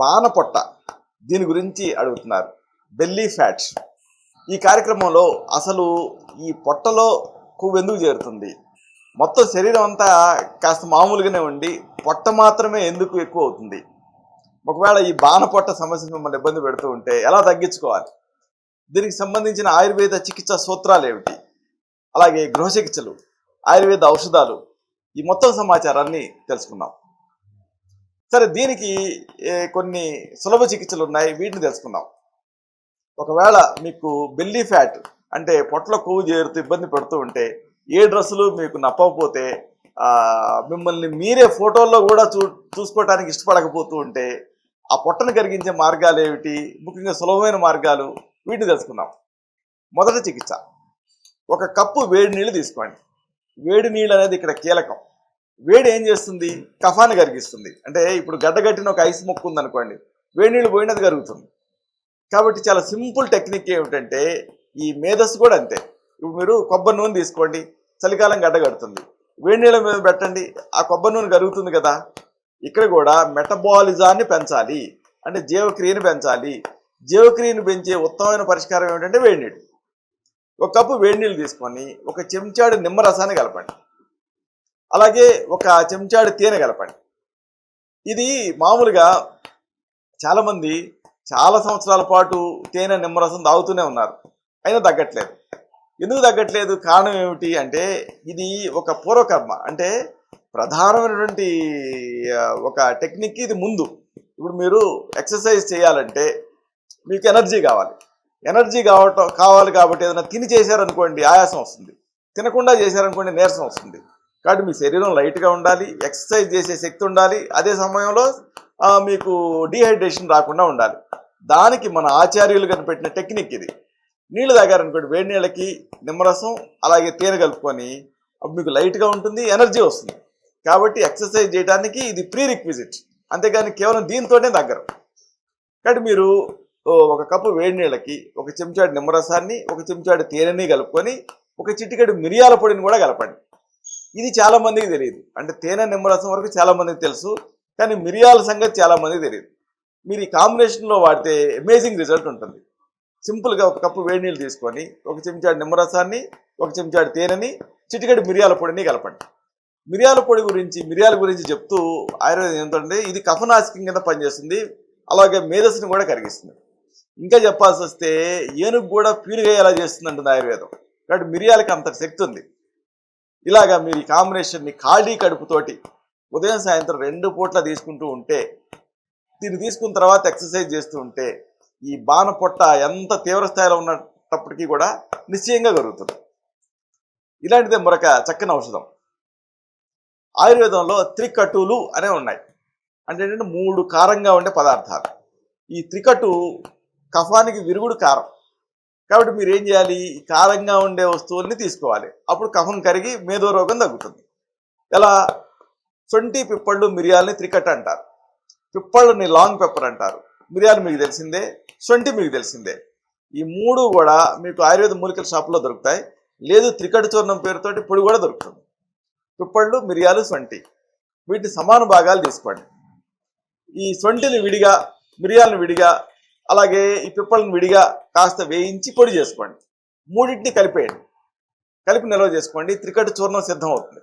బాణపొట్ట దీని గురించి అడుగుతున్నారు. బెల్లీ ఫ్యాట్స్ ఈ కార్యక్రమంలో అసలు ఈ పొట్టలో కొవ్వెందుకు చేరుతుంది? మొత్తం శరీరం అంతా కాస్త మామూలుగానే ఉండి పొట్ట మాత్రమే ఎందుకు ఎక్కువ అవుతుంది? ఒకవేళ ఈ బాణపొట్ట సమస్య మిమ్మల్ని ఇబ్బంది పెడుతూ ఉంటే ఎలా తగ్గించుకోవాలి? దీనికి సంబంధించిన ఆయుర్వేద చికిత్స సూత్రాలు ఏమిటి? అలాగే గృహ చికిత్సలు ఆయుర్వేద ఔషధాలు ఈ మొత్తం సమాచారాన్ని తెలుసుకుందాం. సరే దీనికి కొన్ని సులభ చికిత్సలు ఉన్నాయి. వీటిని తెలుసుకుందాం. ఒకవేళ మీకు బెల్లీ ఫ్యాట్ అంటే పొట్ల కొవ్వు చేరుతూ ఇబ్బంది పెడుతూ ఉంటే ఏ డ్రెస్సులు మీకు నప్పకపోతే మిమ్మల్ని మీరే ఫోటోల్లో కూడా చూ చూసుకోవటానికి ఇష్టపడకపోతూ ఉంటే ఆ పొట్టను కరిగించే మార్గాలు ఏమిటి? ముఖ్యంగా సులభమైన మార్గాలు వీటిని తెలుసుకుందాం. మొదటి చికిత్స. ఒక కప్పు వేడి నీళ్ళు తీసుకోండి. వేడి నీళ్ళు అనేది ఇక్కడ కీలకం. వేడి ఏం చేస్తుంది? కఫాన్ని కరిగిస్తుంది. అంటే ఇప్పుడు గడ్డగట్టిన ఒక ఐస్ మొక్కు ఉందనుకోండి వేడి నీళ్ళు పోయినది కరుగుతుంది. కాబట్టి చాలా సింపుల్ టెక్నిక్ ఏమిటంటే ఈ మేధస్సు కూడా అంతే. ఇప్పుడు మీరు కొబ్బరి నూనె తీసుకోండి చలికాలం గడ్డగడుతుంది వేడి నీళ్ళ మీద పెట్టండి ఆ కొబ్బరి నూనె కరుగుతుంది కదా? ఇక్కడ కూడా మెటబాలిజాన్ని పెంచాలి. అంటే జీవక్రియని పెంచాలి. జీవక్రియను పెంచే ఉత్తమమైన పరిష్కారం ఏమిటంటే వేడి నీళ్ళు. ఒక కప్పు వేడి నీళ్ళు తీసుకొని ఒక చెంచాడు నిమ్మరసాన్ని కలపండి. అలాగే ఒక చెంచాడు తేనె కలపండి. ఇది మామూలుగా చాలామంది చాలా సంవత్సరాల పాటు తేనె నిమ్మరసం తాగుతూనే ఉన్నారు. అయినా తగ్గట్లేదు. ఎందుకు తగ్గట్లేదు? కారణం ఏమిటి అంటే ఇది ఒక పూర్వకర్మ. అంటే ప్రధానమైనటువంటి ఒక టెక్నిక్ ఇది ముందు. ఇప్పుడు మీరు ఎక్సర్సైజ్ చేయాలంటే మీకు ఎనర్జీ కావాలి. ఎనర్జీ కావటం కావాలి కాబట్టి ఏదైనా తిని చేశారనుకోండి ఆయాసం వస్తుంది. తినకుండా చేశారనుకోండి నీరసం వస్తుంది. కాబట్టి మీ శరీరం లైట్గా ఉండాలి ఎక్సర్సైజ్ చేసే శక్తి ఉండాలి అదే సమయంలో మీకు డీహైడ్రేషన్ రాకుండా ఉండాలి. దానికి మన ఆచార్యులు కనిపెట్టిన టెక్నిక్ ఇది. నీళ్ళు తాగారనుకోండి వేడి నీళ్ళకి నిమ్మరసం అలాగే తేనె కలుపుకొని అప్పుడు మీకు లైట్గా ఉంటుంది ఎనర్జీ వస్తుంది. కాబట్టి ఎక్సర్సైజ్ చేయడానికి ఇది ప్రీ రిక్విజిట్ అంతేగాని కేవలం దీంతోనే తగ్గరు. కాబట్టి మీరు ఓ, ఒక కప్పు వేడి నీళ్ళకి ఒక చెంచాడు నిమ్మరసాన్ని ఒక చెంచాడు తేనెని కలుపుకొని ఒక చిటికెడు మిరియాల పొడిని కూడా కలపండి. ఇది చాలా మందికి తెలియదు. అంటే తేనె నిమ్మరసం వరకు చాలా మందికి తెలుసు. కానీ మిరియాల సంగతి చాలా మందికి తెలియదు. మీరు ఈ కాంబినేషన్లో వాడితే అమేజింగ్ రిజల్ట్ ఉంటుంది. సింపుల్గా ఒక కప్పు వేడి నీళ్ళు తీసుకొని ఒక చెంచాడు నిమ్మరసాన్ని ఒక చెంచాడు తేనెని చిటికెడు మిరియాల పొడిని కలపండి. మిరియాల పొడి గురించి మిరియాల గురించి చెప్తూ ఆయుర్వేదం ఏంటంటే ఇది కఫనాశకం కింద పనిచేస్తుంది. అలాగే మేధస్సుని కూడా కరిగిస్తుంది. ఇంకా చెప్పాల్సి వస్తే ఏనుగు కూడా ప్యూరిగా ఎలా చేస్తుంది అంటుంది ఆయుర్వేదం. కాబట్టి మిరియాలకి అంత శక్తి ఉంది. ఇలాగా మీరు ఈ కాంబినేషన్ని ఖాళీ కడుపుతోటి ఉదయం సాయంత్రం రెండు పూట్ల తీసుకుంటూ ఉంటే దీన్ని తీసుకున్న తర్వాత ఎక్సర్సైజ్ చేస్తూ ఉంటే ఈ బాణ పొట్ట ఎంత తీవ్ర స్థాయిలో ఉన్నప్పటికీ కూడా నిశ్చయంగా జరుగుతుంది ఇలాంటిదే మరొక చక్కని ఔషధం. ఆయుర్వేదంలో త్రికటులు అనే ఉన్నాయి. అంటే ఏంటంటే మూడు కారంగా ఉండే పదార్థాలు. ఈ త్రికటు కఫానికి విరుగుడు కారం. కాబట్టి మీరు ఏం చేయాలి? కారంగా ఉండే వస్తువుల్ని తీసుకోవాలి. అప్పుడు కఫం కరిగి మేధో రోగం తగ్గుతుంది. ఎలా? సొంటి పిప్పళ్ళు మిరియాలని త్రికట్ అంటారు. పిప్పళ్ళని లాంగ్ పెప్పర్ అంటారు. మిరియాలు మీకు తెలిసిందే సొంటి మీకు తెలిసిందే. ఈ మూడు కూడా మీకు ఆయుర్వేద మూలికల షాపులో దొరుకుతాయి. లేదు త్రికటి చూర్ణం పేరుతోటి పొడి కూడా దొరుకుతుంది. పిప్పళ్ళు మిరియాలు సొంటి. వీటిని సమాన భాగాలు తీసుకోండి. ఈ సొంటిని విడిగా మిరియాలను విడిగా అలాగే ఈ పిప్పలను విడిగా కాస్త వేయించి పొడి చేసుకోండి. మూడింటిని కలిపేయండి. కలిపి నిల్వ చేసుకోండి. త్రికటి చూర్ణం సిద్ధం అవుతుంది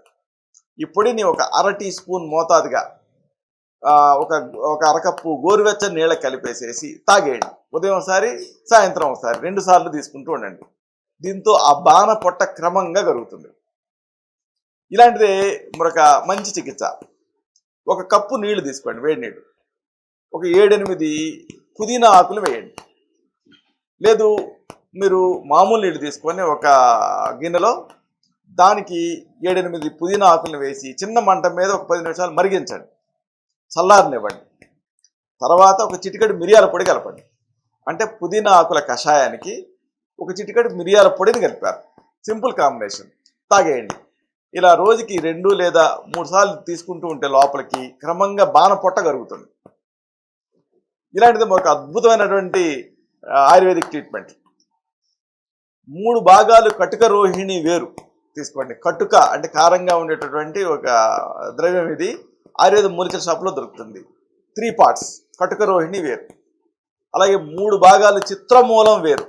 ఈ పొడిని ఒక అర టీ స్పూన్ మోతాదుగా ఒక ఒక అరకప్పు గోరువెచ్చని నీళ్ళకి కలిపేసేసి తాగేయండి. ఉదయం ఒకసారి సాయంత్రం ఒకసారి రెండు సార్లు తీసుకుంటూ ఉండండి. దీంతో ఆ బాణ పొట్ట క్రమంగా కరుగుతుంది. ఇలాంటిదే మరొక మంచి చికిత్స. ఒక కప్పు నీళ్ళు తీసుకోండి వేడి నీళ్ళు ఒక ఏడెనిమిది పుదీనా ఆకులు వేయండి. లేదు మీరు మామూలు నీళ్ళు తీసుకొని ఒక గిన్నెలో దానికి ఏడెనిమిది పుదీనా ఆకులను వేసి చిన్న మంట మీద ఒక పది నిమిషాలు మరిగించండి. చల్లారనివ్వండి. తర్వాత ఒక చిటికెడు మిరియాల పొడి కలపండి. అంటే పుదీనా ఆకుల కషాయానికి ఒక చిటికెడు మిరియాల పొడిని కలిపారు. Simple combination. తాగేయండి. ఇలా రోజుకి రెండు లేదా మూడు సార్లు తీసుకుంటూ ఉంటే లోపలికి క్రమంగా బాణ పొట్ట కరుగుతుంది. ఇలాంటిది ఒక అద్భుతమైనటువంటి ఆయుర్వేదిక్ ట్రీట్మెంట్. మూడు భాగాలు కటుక రోహిణి వేరు తీసుకోండి. కటుక అంటే కారంగా ఉండేటటువంటి ఒక ద్రవ్యం ఇది. ఆయుర్వేద మూలికల షాప్లో దొరుకుతుంది. త్రీ పార్ట్స్ కటుక రోహిణి వేరు. అలాగే మూడు భాగాలు చిత్రమూలం వేరు.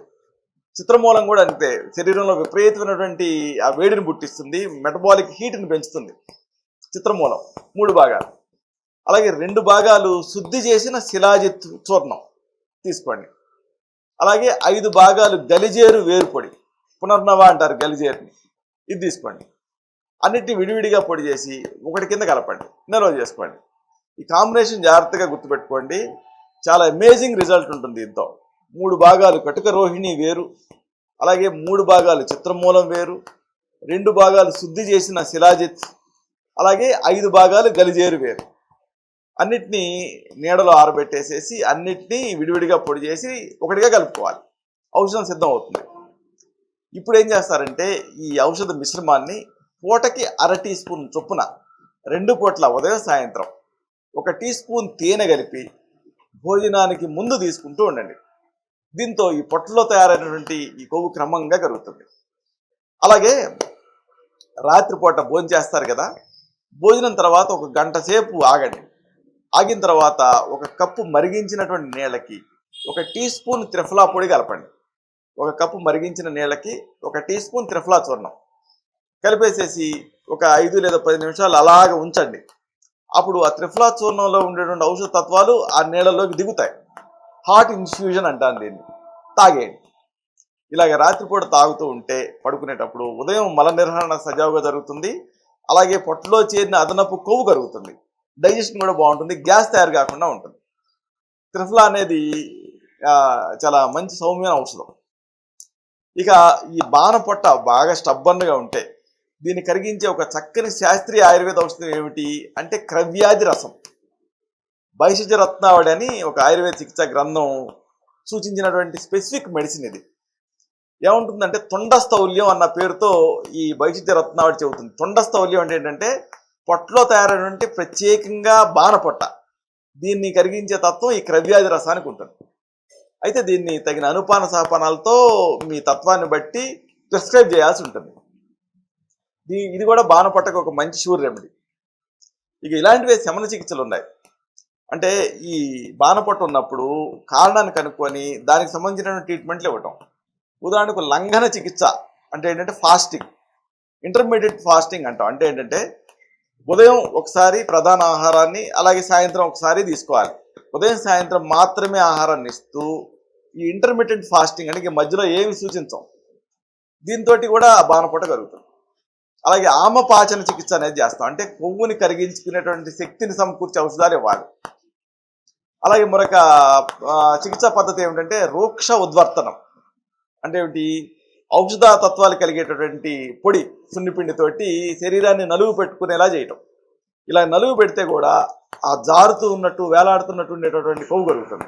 చిత్రమూలం కూడా అంతే శరీరంలో విపరీతమైనటువంటి ఆ వేడిని పుట్టిస్తుంది మెటబాలిక్ హీట్ని పెంచుతుంది. చిత్రమూలం మూడు భాగాలు. అలాగే రెండు భాగాలు శుద్ధి చేసిన శిలాజిత్ చూర్ణం తీసుకోండి. అలాగే ఐదు భాగాలు గలిజేరు వేరుపొడి పునర్నవ అంటారు గలిజేరుని. ఇది తీసుకోండి. అన్నిటిని విడివిడిగా పొడి చేసి ఒకటి కింద కలపండి. నిల్వ చేసుకోండి. ఈ కాంబినేషన్ జాగ్రత్తగా గుర్తుపెట్టుకోండి. చాలా అమేజింగ్ రిజల్ట్ ఉంటుంది దీంతో. మూడు భాగాలు కటుక రోహిణి వేరు. అలాగే మూడు భాగాలు చిత్రమూలం వేరు. రెండు భాగాలు శుద్ధి చేసిన శిలాజిత్. అలాగే ఐదు భాగాలు గలిజేరు వేరు. అన్నిటినీ నీడలో ఆరబెట్టేసేసి అన్నిటినీ విడివిడిగా పొడి చేసి ఒకటిగా కలుపుకోవాలి. ఔషధం సిద్ధం అవుతుంది ఇప్పుడు ఏం చేస్తారంటే ఈ ఔషధ మిశ్రమాన్ని పూటకి అర టీ స్పూన్ చొప్పున రెండు పూట్ల ఉదయం సాయంత్రం ఒక టీ స్పూన్ తేనె కలిపి భోజనానికి ముందు తీసుకుంటూ ఉండండి. దీంతో ఈ పొట్టలో తయారైనటువంటి ఈ కొవ్వు క్రమంగా కరుగుతుంది. అలాగే రాత్రిపూట భోజనం చేస్తారు కదా భోజనం తర్వాత ఒక గంట సేపు ఆగండి. ఆగిన తర్వాత ఒక కప్పు మరిగించినటువంటి నీళ్ళకి ఒక టీ స్పూన్ త్రిఫలా పొడి కలపండి. ఒక కప్పు మరిగించిన నీళ్ళకి ఒక టీ స్పూన్ త్రిఫలా చూర్ణం కలిపేసేసి ఒక ఐదు లేదా పది నిమిషాలు అలాగ ఉంచండి. అప్పుడు ఆ త్రిఫలా చూర్ణంలో ఉండేటువంటి ఔషధ తత్వాలు ఆ నీళ్ళలోకి దిగుతాయి. హార్ట్ ఇన్ఫ్యూజన్ అంటాను దీన్ని. తాగేయండి. ఇలాగ రాత్రిపూట తాగుతూ ఉంటే పడుకునేటప్పుడు ఉదయం మల నిర్వహణ సజావుగా జరుగుతుంది. అలాగే పొట్టలో చేరిన అదనపు కొవ్వు కరుగుతుంది. డైజెషన్ కూడా బాగుంటుంది గ్యాస్ తయారు కాకుండా ఉంటుంది. త్రిఫలా అనేది చాలా మంచి సౌమ్యమైన ఔషధం. ఇక ఈ బాణ పొట్ట బాగా స్టబ్బన్గా ఉంటే దీన్ని కరిగించే ఒక చక్కని శాస్త్రీయ ఆయుర్వేద ఔషధం ఏమిటి అంటే క్రవ్యాధి రసం. భైషజ రత్నావళి అని ఒక ఆయుర్వేద చికిత్స గ్రంథం సూచించినటువంటి స్పెసిఫిక్ మెడిసిన్ ఇది. ఏముంటుందంటే తొండస్థౌల్యం అన్న పేరుతో ఈ భైషజ రత్నావళి చెబుతుంది. తొండస్థౌల్యం అంటే ఏంటంటే పొట్టలో తయారైనటువంటి ప్రత్యేకంగా బాణపొట్ట దీన్ని కరిగించే తత్వం ఈ క్రవ్యాధి రసానికి ఉంటుంది. అయితే దీన్ని తగిన అనుపాన సహపానాలతో మీ తత్వాన్ని బట్టి ప్రిస్క్రైబ్ చేయాల్సి ఉంటుంది. దీ ఇది కూడా బాణపట్టకు ఒక మంచి షూర్ రెమెడీ. ఇక ఇలాంటివే శమన చికిత్సలు ఉన్నాయి. అంటే ఈ బాణపట్టు ఉన్నప్పుడు కారణాన్ని కనుక్కొని దానికి సంబంధించిన ట్రీట్మెంట్లు ఇవ్వటం. ఉదాహరణకు లంఘన చికిత్స అంటే ఏంటంటే ఫాస్టింగ్. ఇంటర్మీడియట్ ఫాస్టింగ్ అంటాం. అంటే ఏంటంటే ఉదయం ఒకసారి ప్రధాన ఆహారాన్ని అలాగే సాయంత్రం ఒకసారి తీసుకోవాలి. ఉదయం సాయంత్రం మాత్రమే ఆహారాన్ని ఇస్తూ ఈ ఇంటర్మీడియట్ ఫాస్టింగ్ అంటే మధ్యలో ఏమి సూచించం. దీంతో కూడా బాణపొట్ట కలుగుతుంది అలాగే ఆమపాచన చికిత్స అనేది చేస్తాం. అంటే కొవ్వుని కరిగించుకునేటువంటి శక్తిని సమకూర్చే ఔషధాలు ఇవ్వాలి. అలాగే మరొక చికిత్సా పద్ధతి ఏమిటంటే రూక్ష ఉద్వర్తనం. అంటే ఏమిటి? ఔషధ తత్వాలు కలిగేటటువంటి పొడి సున్నిపిండితోటి శరీరాన్ని నలుగు పెట్టుకునేలా చేయటం. ఇలా నలుగు పెడితే కూడా ఆ జారుతూ ఉన్నట్టు వేలాడుతున్నట్టు ఉండేటటువంటి కొవ్వు కలుగుతుంది.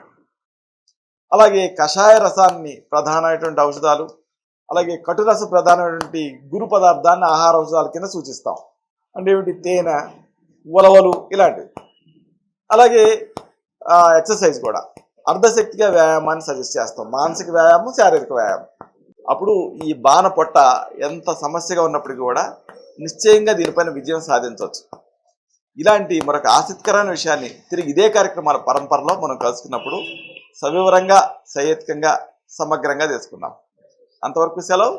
అలాగే కషాయ రసాన్ని ప్రధానమైనటువంటి ఔషధాలు అలాగే కటురస ప్రధానమైనటువంటి గురు పదార్థాన్ని ఆహార ఔషధాల కింద సూచిస్తాం. అంటే ఏమిటి? తేనె ఉలవలు ఇలాంటివి. అలాగే ఎక్సర్సైజ్ కూడా. అర్ధశక్తిగా వ్యాయామాన్ని సజెస్ట్ చేస్తాం. మానసిక వ్యాయామం శారీరక వ్యాయామం. అప్పుడు ఈ బాణ పొట్ట ఎంత సమస్యగా ఉన్నప్పటికీ కూడా నిశ్చయంగా దీనిపైన విజయం సాధించవచ్చు. ఇలాంటి మరొక ఆసక్తికరమైన విషయాన్ని తిరిగి ఇదే కార్యక్రమాల పరంపరలో మనం కలుసుకున్నప్పుడు సవివరంగా సహేతుకంగా సమగ్రంగా తెలుసుకుందాం. అంతవరకు సెలవు.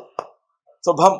శుభం.